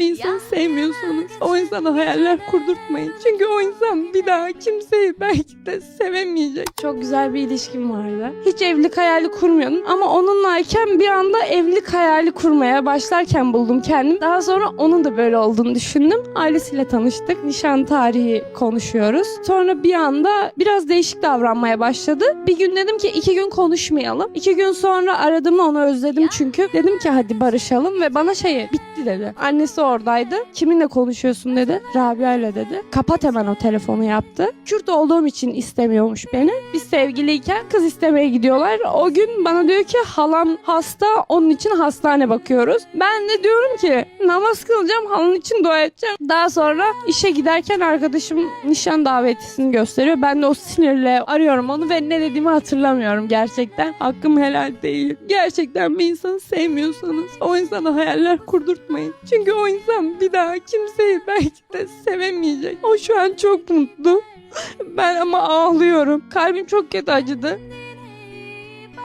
bir insanı sevmiyorsanız o insana hayaller kurdurtmayın. Çünkü o insan bir daha kimseyi belki de sevemeyecek. Çok güzel bir ilişkim vardı. Hiç evlilik hayali kurmuyordum ama onunlayken bir anda evlilik hayali kurmaya başlarken buldum kendim. Daha sonra onun da böyle olduğunu düşündüm. Ailesiyle tanıştık. Nişan tarihi konuşuyoruz. Sonra bir anda biraz değişik davranmaya başladı. Bir gün dedim ki iki gün konuşmayalım. İki gün sonra aradım onu özledim çünkü. Dedim ki hadi barışalım ve bana şey bitti dedi. Annesi oradaydı. Kiminle konuşuyorsun dedi. Rabia ile dedi. Kapat hemen o telefonu yaptı. Kürt olduğum için istemiyormuş beni. Biz sevgiliyken kız istemeye gidiyorlar. O gün bana diyor ki halam hasta onun için hastane bakıyoruz. Ben de diyorum ki namaz kılacağım halanın için dua edeceğim. Daha sonra işe giderken arkadaşım nişan davetisini gösteriyor. Ben de o sinirle arıyorum onu ve ne dediğimi hatırlamıyorum gerçekten. Hakkım helal değil. Gerçekten bir insanı sevmiyorsanız o insana hayaller kurdurtmayın. Çünkü o insan bir daha kimseyi belki de sevemeyecek. O şu an çok mutlu. Ben ama ağlıyorum. Kalbim çok kötü acıdı.